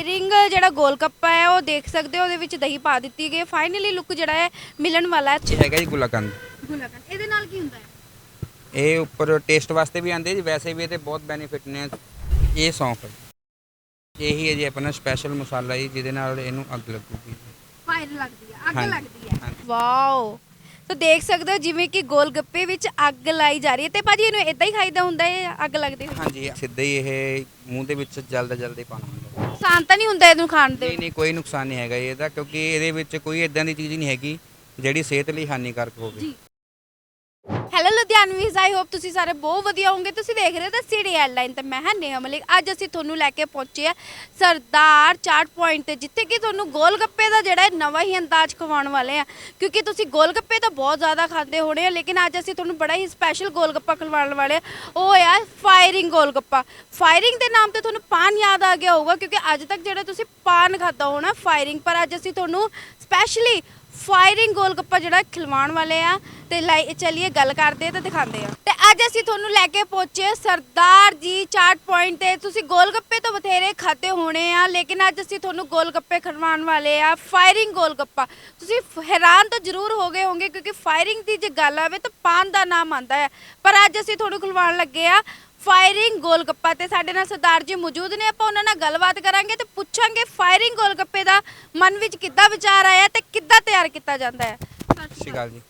Firing ਜਿਹੜਾ ਗੋਲ ਗੱਪਾ ਹੈ ਉਹ ਦੇਖ ਸਕਦੇ ਹੋ ਉਹਦੇ ਵਿੱਚ ਦਹੀਂ ਪਾ ਦਿੱਤੀ ਗਈ ਫਾਈਨਲੀ ਲੁੱਕ ਜਿਹੜਾ ਹੈ ਮਿਲਣ ਵਾਲਾ ਹੈ। ਇਹ ਹੈਗਾ ਜੀ ਗੁਲਾਕੰਦ। ਗੁਲਾਕੰਦ। ਇਹਦੇ ਨਾਲ ਕੀ ਹੁੰਦਾ ਹੈ? ਇਹ ਉੱਪਰ ਟੇਸਟ ਵਾਸਤੇ ਵੀ ਆਉਂਦੇ ਜੀ ਵੈਸੇ ਵੀ ਇਹਦੇ ਬਹੁਤ ਬੈਨੀਫਿਟ ਨੇ। ਇਹ ਸੌਂਫ ਹੈ। ਇਹੀ ਹੈ ਜੀ ਆਪਣਾ ਸਪੈਸ਼ਲ ਮਸਾਲਾ ਜੀ ਜਿਹਦੇ ਨਾਲ ਇਹਨੂੰ ਅੱਗ ਲੱਗੂਗੀ। ਫਾਇਰ ਲੱਗਦੀ ਹੈ ਅੱਗ ਹਾਂਜੀ, ਲੱਗਦੀ ਹੈ। ਹਾਂਜੀ। ਵਾਓ ਸੋ ਦੇਖ ਸਕਦੇ ਹੋ ਜਿਵੇਂ ਕਿ ਗੋਲ ਗੱਪੇ ਵਿੱਚ ਅੱਗ ਲਾਈ ਜਾ ਰਹੀ ਹੈ। ਤੇ ਭਾਜੀ ਇਹਨੂੰ ਇਦਾਂ ਹੀ ਖਾਈਦਾ ਹੁੰਦਾ ਹੈ ਅੱਗ ਲੱਗਦੀ ਹੋਈ? ਹਾਂਜੀ ਸਿੱਧਾ ਹੀ ਇਹ ਮੂੰਹ ਦੇ ਵਿੱਚ ਜਲਦਾ ਜਲਦੀ ਪਾਣਾ ਨੁਕਸਾਨ ਤਾਂ ਨਹੀਂ ਹੁੰਦਾ ਇਹਨੂੰ ਖਾਣ ਦੇ? ਨਹੀਂ ਨਹੀਂ ਕੋਈ ਨੁਕਸਾਨ ਨਹੀਂ ਹੈਗਾ ਇਹਦਾ ਕਿਉਂਕਿ ਇਹਦੇ ਵਿੱਚ ਕੋਈ ਇਦਾਂ ਦੀ ਚੀਜ਼ ਨਹੀਂ ਹੈਗੀ ਜਿਹੜੀ ਸਿਹਤ ਲਈ ਹਾਨੀਕਾਰਕ ਹੋਵੇ। ਹੈਲੋ ਲੁਧਿਆਣਵੀਜ਼ ਆਈ ਹੋਪ ਤੁਸੀਂ ਸਾਰੇ ਬਹੁਤ ਵਧੀਆ ਹੋਵੋਗੇ। ਤੁਸੀਂ ਦੇਖ ਰਹੇ ਹੋ ਤਾਂ ਸਿਟੀ ਐਅਰਲਾਈਨ ਤੇ ਮੈਂ ਹਾਂ ਨੇਹਾ ਮਲਿਕ। ਅੱਜ ਅਸੀਂ ਤੁਹਾਨੂੰ ਲੈ ਕੇ ਪਹੁੰਚੇ ਆ ਸਰਦਾਰ ਚਾਟ ਪੁਆਇੰਟ ਤੇ, ਜਿੱਥੇ ਕਿ ਤੁਹਾਨੂੰ ਗੋਲ ਗੱਪੇ ਦਾ ਜਿਹੜਾ ਹੈ ਨਵਾਂ ਹੀ ਅੰਦਾਜ਼ ਖਵਾਉਣ ਵਾਲੇ ਆ ਕਿਉਂਕਿ ਤੁਸੀਂ ਗੋਲ ਗੱਪੇ ਤਾਂ ਬਹੁਤ ਜ਼ਿਆਦਾ ਖਾਂਦੇ ਹੋਣੇ ਆ, ਲੇਕਿਨ ਅੱਜ ਅਸੀਂ ਤੁਹਾਨੂੰ ਬੜਾ ਹੀ ਸਪੈਸ਼ਲ ਗੋਲ ਗੱਪਾ ਖਵਾਉਣ ਵਾਲੇ ਆ ਉਹ ਆ ਫਾਇਰਿੰਗ ਗੋਲ ਗੱਪਾ ਫਾਇਰਿੰਗ ਦੇ ਨਾਮ ਤੇ ਤੁਹਾਨੂੰ ਪਾਨ ਯਾਦ ਆ ਗਿਆ ਹੋਊਗਾ, ਕਿਉਂਕਿ ਅੱਜ ਤੱਕ ਜਿਹੜਾ ਤੁਸੀਂ ਪਾਨ ਖਾਦਾ ਹੋਣਾ ਫਾਇਰਿੰਗ ਪਰ ਅੱਜ ਅਸੀਂ ਤੁਹਾਨੂੰ ਸਪੈਸ਼ਲੀ ਫਾਇਰਿੰਗ ਗੋਲ ਗੱਪਾ ਜਿਹੜਾ ਖਿਲਵਾਉਣ ਵਾਲੇ ਆ ਤੇ ਲਾਈ, ਚਲਿਏ ਗੱਲ ਕਰਦੇ ਆ ਤੇ ਦਿਖਾਉਂਦੇ ਆ। ਤੇ ਅੱਜ ਅਸੀਂ ਤੁਹਾਨੂੰ ਲੈ ਕੇ ਪਹੁੰਚੇ ਸਰਦਾਰ ਜੀ ਚਾਟ ਪੁਆਇੰਟ ਤੇ। ਤੁਸੀਂ ਗੋਲ ਗੱਪੇ ਤਾਂ ਬਥੇਰੇ ਖਾਤੇ ਹੋਣੇ ਆ, ਲੇਕਿਨ ਅੱਜ ਅਸੀਂ ਤੁਹਾਨੂੰ ਗੋਲ ਗੱਪੇ ਖਿਲਵਾਉਣ ਵਾਲੇ ਆ ਫਾਇਰਿੰਗ ਗੋਲ ਗੱਪਾ ਤੁਸੀਂ ਹੈਰਾਨ ਤਾਂ ਜ਼ਰੂਰ ਹੋ ਗਏ ਹੋਗੇ ਕਿਉਂਕਿ ਫਾਇਰਿੰਗ ਦੀ ਜੇ ਗੱਲ ਆਵੇ ਤਾਂ ਪਾਨ ਦਾ ਨਾਮ ਆਂਦਾ ਹੈ। ਪਰ ਅੱਜ ਅਸੀਂ ਤੁਹਾਨੂੰ ਖਲਵਾਉਣ ਲੱਗੇ ਆ ਫਾਇਰਿੰਗ ਗੋਲਗੱਪਾ ਤੇ। ਸਾਡੇ ਨਾਲ ਸਰਦਾਰ ਜੀ ਮੌਜੂਦ ਨੇ, ਆਪਾਂ ਉਹਨਾਂ ਨਾਲ ਗੱਲਬਾਤ ਕਰਾਂਗੇ ਤੇ ਪੁੱਛਾਂਗੇ ਫਾਇਰਿੰਗ ਗੋਲਗੱਪੇ ਦਾ ਮਨ ਵਿੱਚ ਕਿੱਦਾਂ ਵਿਚਾਰ ਆਇਆ ਤੇ ਕਿੱਦਾਂ ਤਿਆਰ ਕੀਤਾ ਜਾਂਦਾ ਹੈ। ਸਤਿ ਸ਼੍ਰੀ ਅਕਾਲ ਜੀ।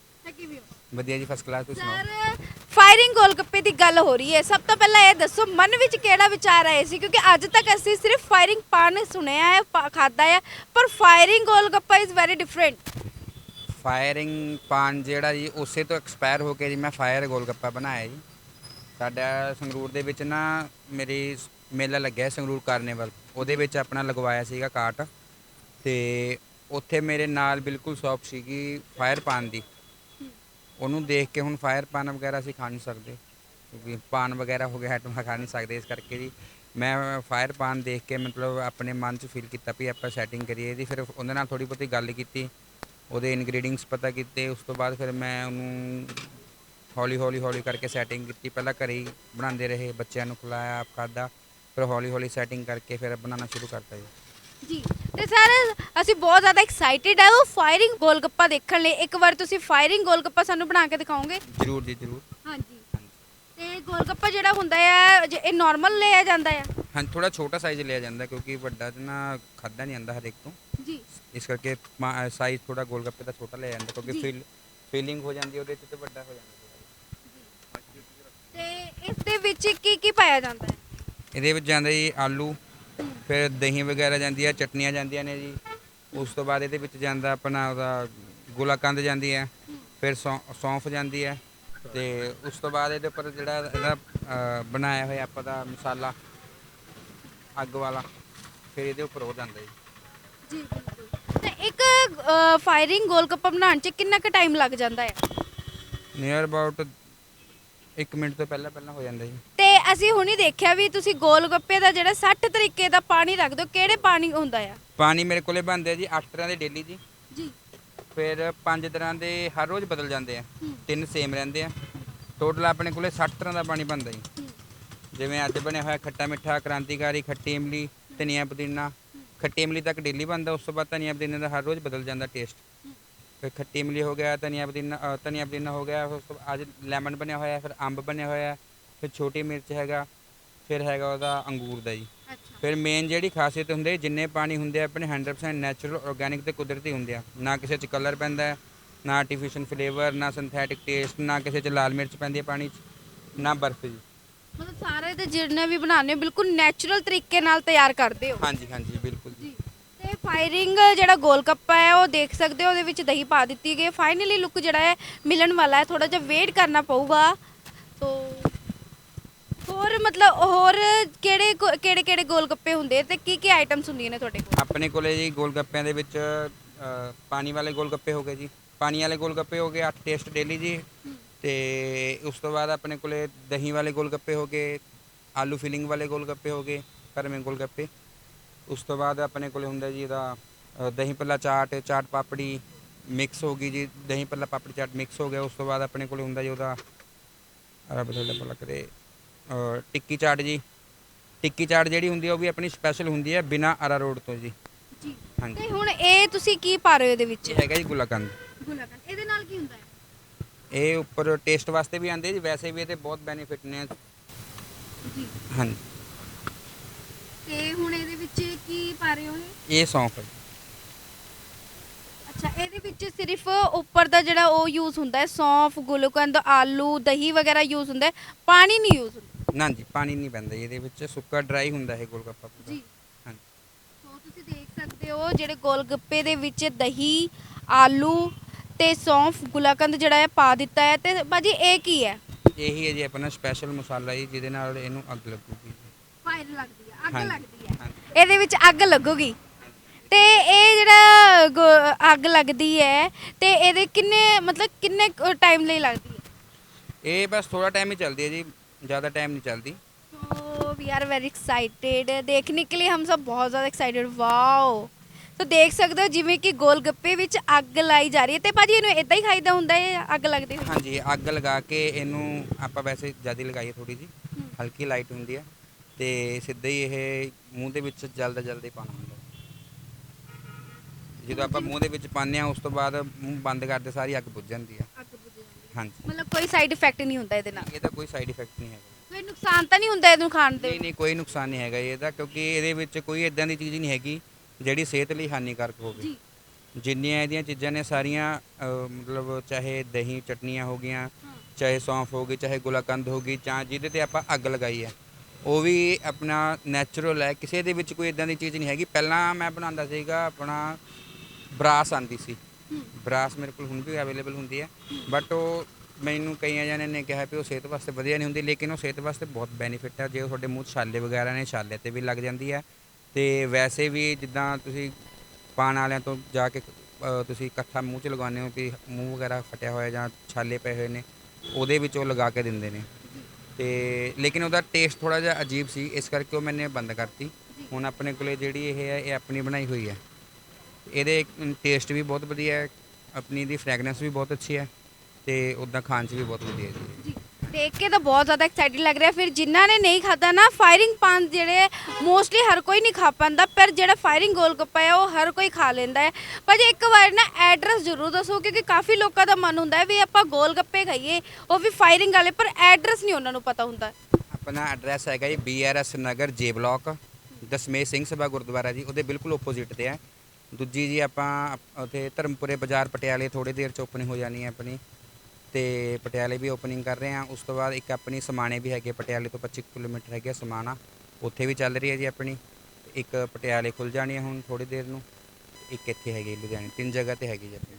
ਵਧੀਆ ਜੀ ਫਸਟ ਕਲਾਸ ਤੁਸੀਂ ਸੁਣਾਓ? ਸਰ ਫਾਇਰਿੰਗ ਗੋਲ ਗੱਪੇ ਦੀ ਗੱਲ ਹੋ ਰਹੀ ਹੈ। ਸਭ ਤੋਂ ਪਹਿਲਾਂ ਇਹ ਦੱਸੋ ਮਨ ਵਿੱਚ ਕਿਹੜਾ ਵਿਚਾਰ ਆਇਆ ਸੀ? ਕਿਉਂਕਿ ਅੱਜ ਤੱਕ ਅਸੀਂ ਸਿਰਫ ਫਾਇਰਿੰਗ ਪਾਨ ਸੁਣਿਆ ਹੈ ਪਾ- ਖਾਧਾ ਹੈ ਪਰ firing golgappa is very different firing paan ਜਿਹੜਾ ਜੀ ਉਸੇ ਤੋਂ ਐਕਸਪਾਇਰ ਹੋ ਕੇ ਜੀ ਮੈਂ ਫਾਇਰ ਗੋਲਗੱਪਾ ਬਣਾਇਆ ਜੀ। ਸਾਡਾ ਸੰਗਰੂਰ ਦੇ ਵਿੱਚ ਨਾ ਮੇਰੀ ਸ- ਮੇਲਾ ਲੱਗਿਆ ਸੰਗਰੂਰ ਕਾਰਨੇਵਲ ਉਹਦੇ ਵਿੱਚ ਆਪਣਾ ਲਗਵਾਇਆ ਸੀਗਾ ਕਾਟ ਤੇ ਉੱਥੇ ਮੇਰੇ ਨਾਲ ਬਿਲਕੁਲ ਸ਼ੌਪ ਸੀਗੀ ਫਾਇਰ ਪਾਨ ਦੀ। ਉਹਨੂੰ ਦੇਖ ਕੇ ਹੁਣ ਫਾਇਰ ਪਾਨ ਵਗੈਰਾ ਅਸੀਂ ਖਾ ਨਹੀਂ ਸਕਦੇ। ਕਿਉਂਕਿ ਪਾਨ ਵਗੈਰਾ ਹੋ ਗਿਆ ਆਈਟਮਾਂ ਖਾ ਨਹੀਂ ਸਕਦੇ, ਇਸ ਕਰਕੇ ਜੀ ਮੈਂ ਫਾਇਰ ਪਾਨ ਦੇਖ ਕੇ ਮਤਲਬ ਆਪਣੇ ਮਨ 'ਚ ਫੀਲ ਕੀਤਾ ਵੀ ਆਪਾਂ ਸੈਟਿੰਗ ਕਰੀਏ ਇਹਦੀ। ਫਿਰ ਉਹਦੇ ਨਾਲ ਥੋੜੀ ਬਹੁਤੀ ਗੱਲ ਕੀਤੀ, ਉਹਦੇ ਇਨਗਰੀਡੀਅੰਟਸ ਪਤਾ ਕੀਤੇ, ਉਸ ਤੋਂ ਬਾਅਦ ਫਿਰ ਮੈਂ ਉਹਨੂੰ ਹੌਲੀ ਹੌਲੀ ਹੌਲੀ ਕਰਕੇ ਸੈਟਿੰਗ ਕੀਤੀ। ਪਹਿਲਾਂ ਘਰੇ ਹੀ ਬਣਾਉਂਦੇ ਰਹੇ, ਬੱਚਿਆਂ ਨੂੰ ਖਿਲਾਇਆ, ਆਪ ਖਾਦਾ ਫਿਰ ਹੌਲੀ ਹੌਲੀ ਸੈਟਿੰਗ ਕਰਕੇ ਫਿਰ ਬਣਾਉਣਾ ਸ਼ੁਰੂ ਕਰਤਾ ਜੀ। ਜੀ। ਤੇ ਸਰ ਅਸੀਂ ਬਹੁਤ ਜ਼ਿਆਦਾ ਐਕਸਾਈਟਿਡ ਹੈ ਉਹ ਫਾਇਰਿੰਗ ਗੋਲ ਗੱਪਾ ਦੇਖਣ ਲਈ। ਇੱਕ ਵਾਰ ਤੁਸੀਂ ਫਾਇਰਿੰਗ ਗੋਲ ਗੱਪਾ ਸਾਨੂੰ ਬਣਾ ਕੇ ਦਿਖਾਓਗੇ? ਜ਼ਰੂਰ ਜੀ ਜ਼ਰੂਰ। ਹਾਂਜੀ। ਤੇ ਗੋਲ ਗੱਪਾ ਜਿਹੜਾ ਹੁੰਦਾ ਹੈ ਜੇ ਇਹ ਨਾਰਮਲ ਲਿਆ ਜਾਂਦਾ ਹੈ ਹਾਂ ਥੋੜਾ ਛੋਟਾ ਸਾਈਜ਼ ਲਿਆ ਜਾਂਦਾ ਕਿਉਂਕਿ ਵੱਡਾ ਤਾਂ ਨਾ ਖਾਦਾ ਨਹੀਂ ਜਾਂਦਾ ਹਰੇਕ ਤੋਂ। ਜੀ। ਇਸ ਕਰਕੇ ਸਾਈਜ਼ ਥੋੜਾ ਗੋਲਗੱਪੇ ਦਾ ਛੋਟਾ ਲਿਆ ਜਾਂਦਾ ਕਿਉਂਕਿ। ਫੀਲ ਫੀਲਿੰਗ ਹੋ ਜਾਂਦੀ ਉਹਦੇ 'ਚ ਤੇ ਵੱਡਾ ਹੋ ਜਾਂਦਾ। ਤੇ ਇਸ ਦੇ ਵਿੱਚ ਕੀ ਕੀ ਪਾਇਆ ਜਾਂਦਾ? ਹੈ ਇਹਦੇ ਵਿੱਚ ਜਾਂਦਾ ਜੀ ਆਲੂ ਫਿਰ ਦਹੀਂ ਵਗੈਰਾ ਜਾਂਦੀ ਹੈ ਚਟਨੀਆਂ ਜਾਂਦੀਆਂ ਨੇ ਜੀ। ਉਸ ਤੋਂ ਬਾਅਦ ਇਹਦੇ ਵਿੱਚ ਜਾਂਦਾ ਆਪਣਾ ਉਹਦਾ ਗੁਲਾਕੰਦ ਜਾਂਦੀ ਹੈ ਫਿਰ ਸੌਂ- ਸੌਂਫ ਜਾਂਦੀ ਹੈ ਤੇ ਉਸ ਤੋਂ ਬਾਅਦ ਇਹਦੇ ਉੱਪਰ ਜਿਹੜਾ ਇਹਦਾ ਅ, ਬਣਾਇਆ ਹੋਇਆ ਆਪਾਂ ਦਾ ਮਸਾਲਾ ਅੱਗ ਵਾਲਾ ਫਿਰ ਇਹਦੇ ਉੱਪਰ ਹੋ ਜਾਂਦਾ ਜੀ। ਜੀ ਬਿਲਕੁਲ। ਤੇ ਇੱਕ ਫਾਇਰਿੰਗ ਗੋਲ ਗੱਪਾ ਬਣਾਉਣ 'ਚ ਕਿੰਨਾ ਕੁ ਟਾਈਮ ਲੱਗ ਜਾਂਦਾ ਹੈ ਨੀਅਰ ਅਬਾਊਟ 1 ਮਿੰਟ ਤੋਂ ਪਹਿਲਾਂ ਪਹਿਲਾਂ ਹੋ ਜਾਂਦਾ ਜੀ। ਤੇ ਅਸੀਂ ਹੁਣੀ ਦੇਖਿਆ ਵੀ ਤੁਸੀਂ ਗੋਲ ਗੱਪੇ ਦਾ ਜਿਹੜਾ 60 ਤਰੀਕੇ ਦਾ ਪਾਣੀ ਰੱਖ ਦਿਓ ਕਿਹੜੇ ਪਾਣੀ ਹੁੰਦਾ ਆ? ਪਾਣੀ ਮੇਰੇ ਕੋਲੇ ਬਣਦੇ ਆ ਜੀ 8 ਤਰ੍ਹਾਂ ਦੇ ਡੇਲੀ ਜੀ। ਜੀ। ਫਿਰ ਪੰਜ ਤਰ੍ਹਾਂ ਦੇ ਹਰ ਰੋਜ਼ ਬਦਲ ਜਾਂਦੇ ਆ। ਹੂੰ। ਤਿੰਨ ਸੇਮ ਰਹਿੰਦੇ ਆ। ਟੋਟਲ ਆਪਣੇ ਕੋਲੇ 60 ਤਰ੍ਹਾਂ ਦਾ ਪਾਣੀ ਬਣਦਾ ਜੀ। ਜਿਵੇਂ ਅੱਜ ਬਣਿਆ ਹੋਇਆ ਖੱਟਾ ਮਿੱਠਾ ਕ੍ਰਾਂਤੀਕਾਰੀ ਖੱਟੀ ਇਮਲੀ ਧਨੀਆ ਪੁਦੀਨਾ। ਖੱਟੀ ਇਮਲੀ ਤੱਕ ਡੇਲੀ ਬਣਦਾ ਉਸ ਤੋਂ ਬਾਅਦ ਧਨੀਆ ਪੁਦੀਨੇ ਦਾ ਹਰ ਰੋਜ਼ ਬਦਲ ਜਾਂਦਾ ਟੇਸਟ ਫਿਰ ਖੱਟੀ ਇਮਲੀ ਹੋ ਗਿਆ ਧਨੀਆ ਪੁਦੀਨਾ ਧਨੀਆ ਪੁਦੀਨਾ ਹੋ ਗਿਆ ਉਸ ਤੋਂ ਬਾਅਦ ਅੱਜ ਲੈਮਨ ਬਣਿਆ ਹੋਇਆ ਫਿਰ ਅੰਬ ਬਣਿਆ ਹੋਇਆ ਫਿਰ ਛੋਟੀ ਮਿਰਚ ਹੈਗਾ ਫਿਰ ਹੈਗਾ ਉਹਦਾ ਅੰਗੂਰ ਦਾ ਜੀ। ਫਿਰ ਮੇਨ ਜਿਹੜੀ ਖਾਸੀਅਤ ਹੁੰਦੀ ਹੈ ਜਿੰਨੇ ਪਾਣੀ ਹੁੰਦੇ ਆ ਆਪਣੇ 100% ਨੈਚੁਰਲ ਆਰਗੈਨਿਕ ਤੇ ਕੁਦਰਤੀ ਹੁੰਦੇ ਆ। ਨਾ ਕਿਸੇ 'ਚ ਕਲਰ ਪੈਂਦਾ ਹੈ ਨਾ ਆਰਟੀਫੀਸ਼ੀਅਲ ਫਲੇਵਰ ਨਾ ਸਿੰਥੈਟਿਕ ਟੇਸਟ ਨਾ ਕਿਸੇ 'ਚ ਲਾਲ ਮਿਰਚ ਪੈਂਦੀ ਹੈ ਪਾਣੀ 'ਚ ਨਾ ਬਰਫ਼ ਜੀ। ਮਤਲਬ ਸਾਰੇ ਦੇ ਜਿੰਨੇ ਵੀ ਬਣਾਉਂਦੇ ਹੋ ਬਿਲਕੁਲ ਨੈਚੁਰਲ ਤਰੀਕੇ ਨਾਲ ਤਿਆਰ ਕਰਦੇ ਹੋ? ਹਾਂਜੀ ਹਾਂਜੀ ਬਿਲਕੁਲ ਜੀ। ਤੇ ਫਾਇਰਿੰਗ ਜਿਹੜਾ ਗੋਲ ਗੱਪਾ ਹੈ ਉਹ ਦੇਖ ਸਕਦੇ ਹੋ ਉਹਦੇ ਵਿੱਚ ਦਹੀਂ ਪਾ ਦਿੱਤੀ ਗਈ ਫਾਈਨਲੀ ਲੁੱਕ ਜਿਹੜਾ ਹੈ ਮਿਲਣ ਵਾਲਾ ਹੈ। ਥੋੜਾ ਜਿਹਾ ਵੇਟ ਕਰਨਾ ਪਊਗਾ। ਮਤਲਬ ਹੋਰ ਕਿਹੜੇ ਗੋ- ਕਿਹੜੇ ਕਿਹੜੇ ਗੋਲ ਗੱਪੇ ਹੁੰਦੇ ਤੇ ਕੀ ਕੀ ਆਈਟਮਸ ਹੁੰਦੀਆਂ ਨੇ ਤੁਹਾਡੇ ਕੋਲ? ਆਪਣੇ ਕੋਲੇ ਜੀ ਗੋਲ ਗੱਪਿਆਂ ਦੇ ਵਿੱਚ ਅ, ਪਾਣੀ ਵਾਲੇ ਗੋਲ ਗੱਪੇ ਹੋ ਗਏ ਜੀ। ਪਾਣੀ ਵਾਲੇ ਗੋਲ ਗੱਪੇ ਹੋ ਗਏ 8 ਟੇਸਟ ਡੇਲੀ ਜੀ। ਤੇ ਉਸ ਤੋਂ ਬਾਅਦ ਆਪਣੇ ਕੋਲੇ ਦਹੀਂ ਵਾਲੇ ਗੋਲ ਗੱਪੇ ਹੋ ਗਏ ਆਲੂ ਫਿਲਿੰਗ ਵਾਲੇ ਗੋਲ ਗੱਪੇ ਹੋ ਗਏ ਭਰਵੇਂ ਗੋਲ ਗੱਪੇ ਉਸ ਤੋਂ ਬਾਅਦ ਆਪਣੇ ਕੋਲੇ ਹੁੰਦਾ ਜੀ ਇਹਦਾ ਅ, ਦਹੀਂ ਪੱਲਾ ਚਾਟ ਚਾਟ ਪਾਪੜੀ ਮਿਕਸ ਹੋ ਗਈ ਜੀ। ਦਹੀਂ ਪੱਲਾ ਪਾਪੜੀ ਚਾਟ ਮਿਕਸ ਹੋ ਗਿਆ। ਉਸ ਤੋਂ ਬਾਅਦ ਆਪਣੇ ਕੋਲੇ ਹੁੰਦਾ ਜੀ ਉਹਦਾ ਰੱਬ ਦਾ ਭਲਾ ਕਰੇ ਟਿੱਕੀ ਚਾਟ ਜੀ। ਟਿੱਕੀ ਚਾਟ ਜਿਹੜੀ ਹੁੰਦੀ ਹੈ ਉਹ ਵੀ ਆਪਣੀ ਸਪੈਸ਼ਲ ਹੁੰਦੀ ਹੈ ਬਿਨਾ ਅਰਾਰੋਟ ਤੋਂ ਜੀ। ਜੀ। ਹਾਂਜੀ। ਤੇ ਹੁਣ ਇਹ ਤੁਸੀਂ ਕੀ ਪਾ ਰਹੇ ਹੋ ਇਹਦੇ ਵਿੱਚ? ਇਹ ਹੈਗਾ ਜੀ ਗੁਲਾਕੰਦ। ਗੁਲਾਕੰਦ। ਇਹਦੇ ਨਾਲ ਕੀ ਹੁੰਦਾ ਹੈ? ਇਹ ਉੱਪਰ ਟੇਸਟ ਵਾਸਤੇ ਵੀ ਆਉਂਦੇ ਜੀ ਵੈਸੇ ਵੀ ਇਹਦੇ ਬਹੁਤ ਬੈਨੀਫਿਟ ਨੇ। ਜੀ। ਹਾਂਜੀ। ਤੇ ਹੁਣ ਇਹਦੇ ਵਿੱਚ ਕੀ ਪਾ ਰਹੇ ਹੋ ਇਹ? ਇਹ ਸੌਂਫ ਹੈ। ਅੱਛਾ ਇਹਦੇ ਵਿੱਚ ਸਿਰਫ ਉੱਪਰ ਦਾ ਜਿਹੜਾ ਉਹ ਯੂਜ਼ ਹੁੰਦਾ ਹੈ ਸੌਂਫ ਗੁਲਕੰਦ ਆਲੂ ਦਹੀਂ ਵਗੈਰਾ ਯੂਜ਼ ਹੁੰਦਾ ਹੈ। ਪਾਣੀ ਨਹੀਂ ਯੂਜ਼ ਹੁੰਦਾ। ਨਾ ਜੀ ਪਾਣੀ ਨਹੀਂ ਪੈਂਦਾ ਜੀ ਇਹਦੇ ਵਿੱਚ ਸੁੱਕਾ ਡਰਾਈ ਹੁੰਦਾ ਇਹ ਗੋਲਗੱਪਾ ਪੂਰਾ। ਜੀ। ਹਾਂਜੀ। ਸੋ ਤੁਸੀਂ ਦੇਖ ਸਕਦੇ ਹੋ ਜਿਹੜੇ ਗੋਲ ਗੱਪੇ ਦੇ ਵਿੱਚ ਦਹੀਂ ਆਲੂ ਤੇ ਸੌਂਫ ਗੁਲਾਕੰਦ ਜਿਹੜਾ ਹੈ ਪਾ ਦਿੱਤਾ ਹੈ ਤੇ ਬਾਜੀ ਇਹ ਕੀ ਹੈ? ਇਹੀ ਹੈ ਜੀ ਆਪਣਾ ਸਪੈਸ਼ਲ ਮਸਾਲਾ ਜੀ ਜਿਹਦੇ ਨਾਲ ਇਹਨੂੰ ਅੱਗ ਲੱਗੂਗੀ ਫਾਇਰ ਲੱਗਦੀ ਹੈ ਅੱਗ ਹਾਂਜੀ, ਲੱਗਦੀ ਹੈ। ਇਹਦੇ ਵਿੱਚ ਅੱਗ ਲੱਗੂਗੀ? ਤੇ ਇਹ ਜਿਹੜਾ ਗੋ- ਅੱਗ ਲੱਗਦੀ ਹੈ ਤੇ ਇਹਦੇ ਕਿੰਨੇ ਮਤਲਬ ਕਿੰਨੇ ਟਾਈਮ ਲਈ ਲੱਗਦੀ ਹੈ? ਇਹ ਬਸ ਥੋੜਾ ਟਾਈਮ ਹੀ ਚੱਲਦੀ ਹੈ ਜੀ। ज़्यादा टाइम नहीं चलती तो वी आर वेरी एक्साइटेड देखने के लिए हम सब बहुत ज़्यादा एक्साइटेड ਵਾਓ ਸੋ ਦੇਖ ਸਕਦੇ ਹੋ ਜਿਵੇਂ ਕਿ ਗੋਲ ਗੱਪੇ ਵਿੱਚ ਅੱਗ ਲਾਈ ਜਾ ਰਹੀ ਹੈ ਤੇ ਭਾਜੀ ਇਹਨੂੰ ਇਦਾਂ ਹੀ ਖਾਈਦਾ ਹੁੰਦਾ ਹੈ ਅੱਗ ਲੱਗਦੀ ਹੋਈ ਹਾਂਜੀ ਅੱਗ ਲਗਾ ਕੇ ਇਹਨੂੰ ਆਪਾਂ ਵੈਸੇ ਜਿਆਦਾ ਲਗਾਈਏ ਥੋੜੀ ਜੀ ਹੂੰ। ਹਲਕੀ ਲਾਈਟ ਹੁੰਦੀ ਹੈ ਤੇ ਸਿੱਧਾ ਹੀ ਇਹ ਮੂੰਹ ਦੇ ਵਿੱਚ ਜਲਦਾ ਜਲਦੀ ਪਾਣਾ ਹੁੰਦਾ ਜਦੋਂ ਆਪਾਂ ਮੂੰਹ ਦੇ ਵਿੱਚ ਪਾਉਂਦੇ ਆ ਉਸ ਤੋਂ ਬਾਅਦ ਮੂੰਹ ਬੰਦ ਕਰਦੇ ਸਾਰੀ ਅੱਗ ਬੁੱਝ ਜਾਂਦੀ ਹੈ ਅੱਗ ਬੁਝ ਜਾਂਦੀ ਹੈ ਹਾਂਜੀ। ਮਤਲਬ ਕੋਈ ਸਾਈਡ ਇਫੈਕਟ ਨਹੀਂ ਹੁੰਦਾ ਇਹਦੇ ਨਾਲ? ਇਹਦਾ ਕੋਈ ਸਾਈਡ ਇਫੈਕਟ ਨਹੀਂ ਹੈਗਾ। ਕੋਈ ਨੁਕਸਾਨ ਤਾਂ ਨਹੀਂ ਹੁੰਦਾ ਇਹਨੂੰ ਖਾਣ ਦੇ? ਨਹੀਂ ਨਹੀਂ ਕੋਈ ਨੁਕਸਾਨ ਨਹੀਂ ਹੈਗਾ ਇਹਦਾ ਕਿਉਂਕਿ ਇਹਦੇ ਵਿੱਚ ਕੋਈ ਇਦਾਂ ਦੀ ਚੀਜ਼ ਨਹੀਂ ਹੈਗੀ ਜਿਹੜੀ ਸਿਹਤ ਲਈ ਹਾਨੀਕਾਰਕ ਹੋਵੇ। ਜੀ। ਜਿੰਨੀਆਂ ਇਹਦੀਆਂ ਚੀਜ਼ਾਂ ਨੇ ਸਾਰੀਆਂ ਅਹ, ਮਤਲਬ ਚਾਹੇ ਦਹੀਂ ਚਟਨੀਆਂ ਹੋ ਗਈਆਂ ਚਾਹੇ ਸੌਂਫ ਹੋ ਗਈ ਚਾਹੇ ਗੁਲਾਕੰਦ ਹੋ ਗਈ ਜਾਂ ਜਿਹਦੇ ਤੇ ਆਪਾਂ ਅੱਗ ਲਗਾਈ ਹੈ ਉਹ ਵੀ ਆਪਣਾ ਨੈਚੁਰਲ ਹੈ। ਕਿਸੇ ਦੇ ਵਿੱਚ ਕੋਈ ਇਦਾਂ ਦੀ ਚੀਜ਼ ਨਹੀਂ ਹੈਗੀ। ਪਹਿਲਾਂ ਮੈਂ ਬਣਾਉਂਦਾ ਸੀਗਾ ਆਪਣਾ ਬਰਾਸ ਆਂਦੀ ਸੀ। ਬਰਾਸ ਮੇਰੇ ਕੋਲ ਹੁਣ ਵੀ ਅਵੇਲੇਬਲ ਹੁੰਦੀ ਹੈ। ਬਟ ਉਹ ਮੈਨੂੰ ਕਈਆਂ ਜਣਿਆਂ ਨੇ ਕਿਹਾ ਵੀ ਉਹ ਸਿਹਤ ਵਾਸਤੇ ਵਧੀਆ ਨਹੀਂ ਹੁੰਦੀ ਲੇਕਿਨ ਉਹ ਸਿਹਤ ਵਾਸਤੇ ਬਹੁਤ ਬੈਨੀਫਿਟ ਹੈ। ਜੇ ਤੁਹਾਡੇ ਮੂੰਹ 'ਚ ਛਾਲੇ ਵਗੈਰਾ ਨੇ ਛਾਲੇ ਤੇ ਵੀ ਲੱਗ ਜਾਂਦੀ ਹੈ। ਤੇ ਵੈਸੇ ਵੀ ਜਿੱਦਾਂ ਤੁਸੀਂ ਪਾਣ ਵਾਲਿਆਂ ਤੋਂ ਜਾ ਕੇ ਤੁਸੀਂ ਇਕੱਠਾ ਮੂੰਹ 'ਚ ਲਗਾਉਂਦੇ ਹੋ ਕਿ ਮੂੰਹ ਵਗੈਰਾ ਫਟਿਆ ਹੋਇਆ ਜਾਂ ਛਾਲੇ ਪਏ ਹੋਏ ਨੇ ਉਹਦੇ ਵਿੱਚ ਉਹ ਲਗਾ ਕੇ ਦਿੰਦੇ ਨੇ। ਤੇ ਲੇਕਿਨ ਉਹਦਾ ਟੇਸਟ ਥੋੜਾ ਜਿਹਾ ਅਜੀਬ ਸੀ ਇਸ ਕਰਕੇ ਉਹ ਮੈंने ਬੰਦ ਕਰਤੀ। ਹੁਣ ਆਪਣੇ ਕੋਲੇ ਜਿਹੜੀ ਇਹ ਹੈ ਇਹ ਆਪਣੀ ਬਣਾਈ ਹੋਈ ਹੈ। ਇਹਦੇ ਟੇਸਟ ਵੀ ਬਹੁਤ ਵਧੀਆ ਹੈ ਆਪਣੀ ਦੀ ਫ੍ਰੈਗਰੈਂਸ ਵੀ ਬਹੁਤ ਅੱਛੀ ਹੈ ਤੇ ਉਦਾਂ ਖਾਣ 'ਚ ਵੀ ਬਹੁਤ ਵਧੀਆ ਜੀ। ਜੀ ਦੇਖ ਕੇ ਤਾਂ ਬਹੁਤ ਜ਼ਿਆਦਾ ਐਕਸਾਈਟਡ ਲੱਗ ਰਿਹਾ ਫਿਰ ਜਿਨ੍ਹਾਂ ਨੇ ਨਹੀਂ ਖਾਦਾ ਨਾ ਫਾਇਰਿੰਗ ਪਾਨ ਜਿਹੜੇ ਮੋਸਟਲੀ ਹਰ ਕੋਈ ਨਹੀਂ ਖਾ ਪਾਉਂਦਾ ਪਰ ਜਿਹੜਾ ਫਾਇਰਿੰਗ ਗੋਲ ਗੱਪਾ ਹੈ ਉਹ ਹਰ ਕੋਈ ਖਾ ਲੈਂਦਾ ਹੈ। ਭਾਜੀ ਇੱਕ ਵਾਰ ਨਾ ਐਡਰੈਸ ਜ਼ਰੂਰ ਦੱਸੋ ਕਿਉਂਕਿ ਕਾਫੀ ਲੋਕਾਂ ਦਾ ਮਨ ਹੁੰਦਾ ਹੈ ਵੀ ਆਪਾਂ ਗੋਲ ਗੱਪੇ ਖਾਈਏ ਉਹ ਵੀ ਫਾਇਰਿੰਗ ਵਾਲੇ ਪਰ ਐਡਰੈਸ ਨਹੀਂ ਉਹਨਾਂ ਨੂੰ ਪਤਾ ਹੁੰਦਾ। ਆਪਣਾ ਐਡਰੈਸ ਹੈਗਾ ਜੀ BRS Nagar J block Dashmesh Singh Sabha Gurdwara ji ਉਹਦੇ ਬਿਲਕੁਲ ਆਪੋਜ਼ਿਟ ਤੇ ਹੈ। ਦੂਜੀ ਜੀ ਆਪਾਂ ਅਪ- ਉੱਥੇ ਧਰਮਪੁਰੇ ਬਾਜ਼ਾਰ ਪਟਿਆਲੇ ਥੋੜੀ ਦੇਰ ਚ ਓਪਨਿੰਗ ਹੋ ਜਾਣੀ ਹੈ ਆਪਣੀ ਤੇ ਪਟਿਆਲੇ ਵੀ ਓਪਨਿੰਗ ਕਰ ਰਹੇ ਹਾਂ। ਉਸ ਤੋਂ ਬਾਅਦ ਇੱਕ ਆਪਣੀ ਸਮਾਣੇ ਵੀ ਹੈਗੇ, ਪਟਿਆਲੇ ਤੋਂ 25 ਕਿਲੋਮੀਟਰ ਹੈਗੇ ਸਮਾਣਾ। ਉੱਥੇ ਵੀ ਚੱਲ ਰਹੀ ਹੈ ਜੀ ਆਪਣੀ। ਇੱਕ ਪਟਿਆਲੇ ਖੁੱਲ ਜਾਣੀ ਹੈ ਹੁਣ ਥੋੜੀ ਦੇਰ ਨੂੰ। ਇੱਕ ਇੱਥੇ ਹੈਗੀ ਲੁਧਿਆਣੇ, ਤਿੰਨ ਜਗ੍ਹਾ ਤੇ ਹੈਗੀ ਜੀ ਆਪਣੀ।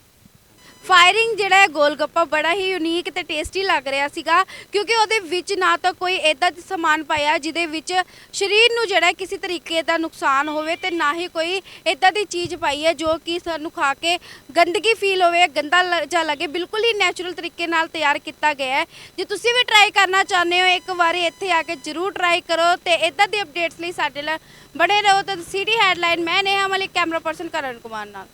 ਫਾਇਰਿੰਗ ਜਿਹੜਾ ਹੈ ਗੋਲਗੱਪਾ ਬੜਾ ਹੀ ਯੂਨੀਕ ਤੇ ਟੇਸਟੀ ਲੱਗ ਰਿਹਾ ਸੀਗਾ, ਕਿਉਂਕਿ ਉਹਦੇ ਵਿੱਚ ਨਾ ਤਾਂ ਕੋਈ ਇਦਾਂ ਦਾ ਸਮਾਨ ਪਾਇਆ ਜਿਹਦੇ ਵਿੱਚ ਸਰੀਰ ਨੂੰ ਜਿਹੜਾ ਕਿਸੇ ਤਰੀਕੇ ਦਾ ਨੁਕਸਾਨ ਹੋਵੇ ਤੇ ਨਾ ਹੀ ਕੋਈ ਇਦਾਂ ਦੀ ਚੀਜ਼ ਪਾਈ ਹੈ ਜੋ ਕਿ ਸਾਨੂੰ ਖਾ ਕੇ ਗੰਦਗੀ ਫੀਲ ਹੋਵੇ ਗੰਦਾ ਲ- ਜਿਹਾ ਲੱਗੇ, ਬਿਲਕੁਲ ਹੀ ਨੈਚੁਰਲ ਤਰੀਕੇ ਨਾਲ ਤਿਆਰ ਕੀਤਾ ਗਿਆ ਹੈ। ਜੇ ਤੁਸੀਂ ਵੀ ਟਰਾਈ ਕਰਨਾ ਚਾਹੁੰਦੇ ਹੋ, ਇੱਕ ਵਾਰੀ ਇੱਥੇ ਆ ਕੇ ਜਰੂਰ ਟਰਾਈ ਕਰੋ ਤੇ ਇਦਾਂ ਦੀ ਅਪਡੇਟਸ ਲਈ ਸਾਡੇ ਨਾਲ ਬਣੇ ਰਹੋ ਤਾਂ ਸਿਟੀ ਹੈਡਲਾਈਨ ਮੈਂ ਨੇਹਾ ਮਲਿਕ ਕੈਮਰਾ ਪਰਸਨ ਕਰਨ ਕੁਮਾਰ ਨਾਲ।